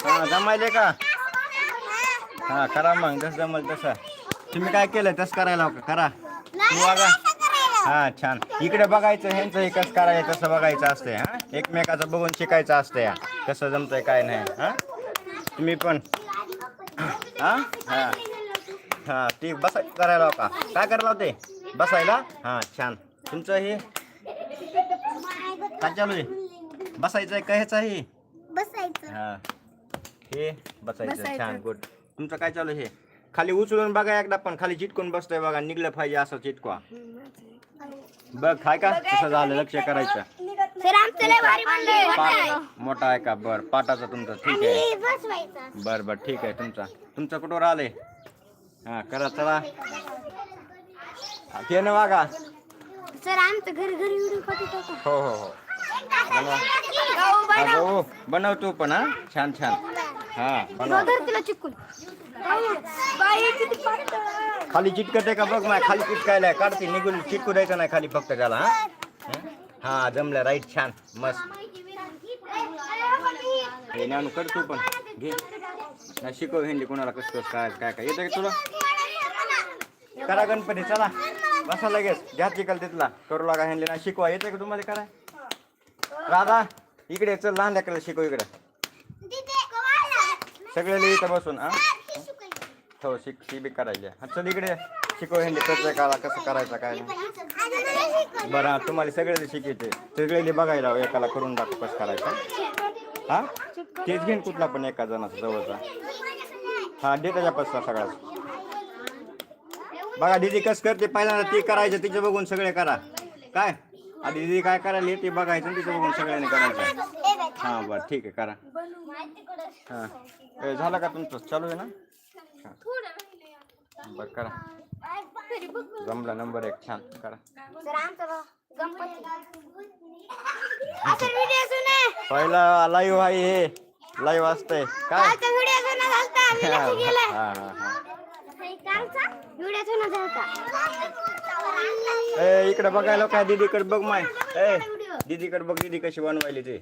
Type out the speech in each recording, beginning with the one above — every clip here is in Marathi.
हा जमायले का? हा करा मग जसं जमल तसं. तुम्ही काय केलं तसं करायला का? करा. तू बघा. हा छान. इकडे बघायचं ह्यांचं हे कसं करायचं तसं बघायचं असतंय हा? एकमेकाचं बघून शिकायचं असतंय. या कसं जमतंय काय नाही हा? तुम्ही पण. हा? हा. हा ती बसा करायला का? काय करायला होते बसायला? हा छान. तुमचं हे काय चालू आहे? बसायचं आहे का ह्याचं आहे बसायचं. हा. हे बसायचं. छान गुड. तुमचं काय चालू आहे? हे खाली उचलून बघा एकदा पण खाली चिटकून बसतोय बघा. निघलं पाहिजे असं चिटकवा. बघ हाय का? कसं झालं? लक्ष करायचं. सर आमचं लय भारी म्हणलंय पाट मोठा आहे का? बर पाटाचा तुमचा. ठीक आहे. बसवायचं. बर बर. ठीक आहे तुमचा. तुमचं कुठवर आलंय हा करा चला. ते ना वागा सर आमचं घरी घरी व्हिडिओ पाठवतो का हो हो हो. बनव. तू पण हा. छान छान. हा बनव. धर तिला चिकून. बाई किती पातळ आहे. खाली चिटकत आहे का बघ ना खाली चिटकायला काढते निघून चिटकू द्यायचं नाही खाली फक्त त्याला हा. हं? हा जमलं. राईट छान. मस्त. हे ज्ञानू कर तू पण. घे. नाही शिकव हिंदी कोणाला कसं कसं काय काय काय. येतं का तुला? करा गणपती चला. बसा लगेच. घ्या चिकल तिथला. करू लागा ह्यांनी ना शिकवा. येतं का तुम्हाला करा? राधा इकडे चल लहान लेकराला शिकव इकडे. सगळे इथं बसून हा? हो शिक शिबिक करायची हा चल इकडे. शिकव ह्यांनी कसं काला कसं करायचं काय नाही. बरं तुम्हाला सगळे शिकायचे सगळे बघायला एकाला करून दाखव कसं करायचं. हा? तेच घेईन कुठला पण एका जणाचा जवळचा. हा दे त्याच्या पस्ता बघा दीदी कसं करते पहिल्यांदा ती करायचं तिचे बघून सगळे करा. काय? आधी दीदी काय करायला ते बघायचं तिचं बघून सगळ्यांनी करायचं. हा बरं ठीक आहे करा. हा. झालं का तुमचं? चालू आहे ना. बरं करा. जमला नंबर एक छान करा. पहिला लाईव्ह आहे हे. लाईव्ह असतंय. काय? हा हा हा कालचा व्हिडिओ सुना झालता ए इकडे बघायला काय दीदीकडे बघ माय. ए दीदीकडे बघ दीदी कशी बनवायली ते.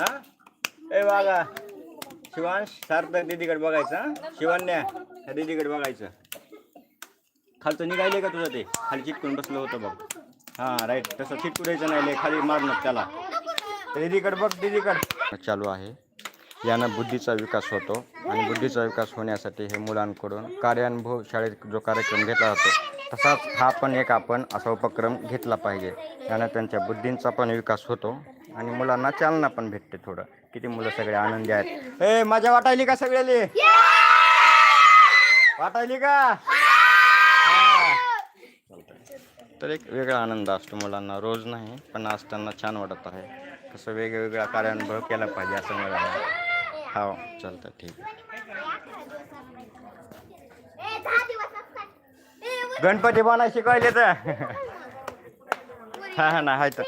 हा? ए वागा शिवांश सार्थक दीदीकडे बघायचं शिवान्या ह्या दीदीकडे बघायचं. खालचं निघायले का तुझं ते? खाली चिटकून बसलं होतं बघ. हा राईट तसं चिटकू द्यायचं नाही खाली मारणं त्याला. तर दीदीकडे बघ दीदीकडे. चालू आहे. यानं बुद्धीचा विकास होतो आणि बुद्धीचा विकास होण्यासाठी हे मुलांकडून कार्यानुभव शाळेत जो कार्यक्रम घेतला जातो तसाच हा पण एक आपण असा उपक्रम घेतला पाहिजे. यानं त्यांच्या बुद्धींचा पण विकास होतो आणि मुलांना चालना पण भेटते थोडं. किती मुलं सगळे आनंदी आहेत. ए मजा वाटायली का सगळ्याले? वाटायली का? तर एक वेगळा आनंद असतो मुलांना. रोज नाही पण आज त्यांना छान वाटत आहे. तसं वेगवेगळा कार्यानुभव केला पाहिजे असं मला वाटतं. हो चालतं ठीक. गणपती बनाय शिकवायले तर. हा हा ना हाय तर.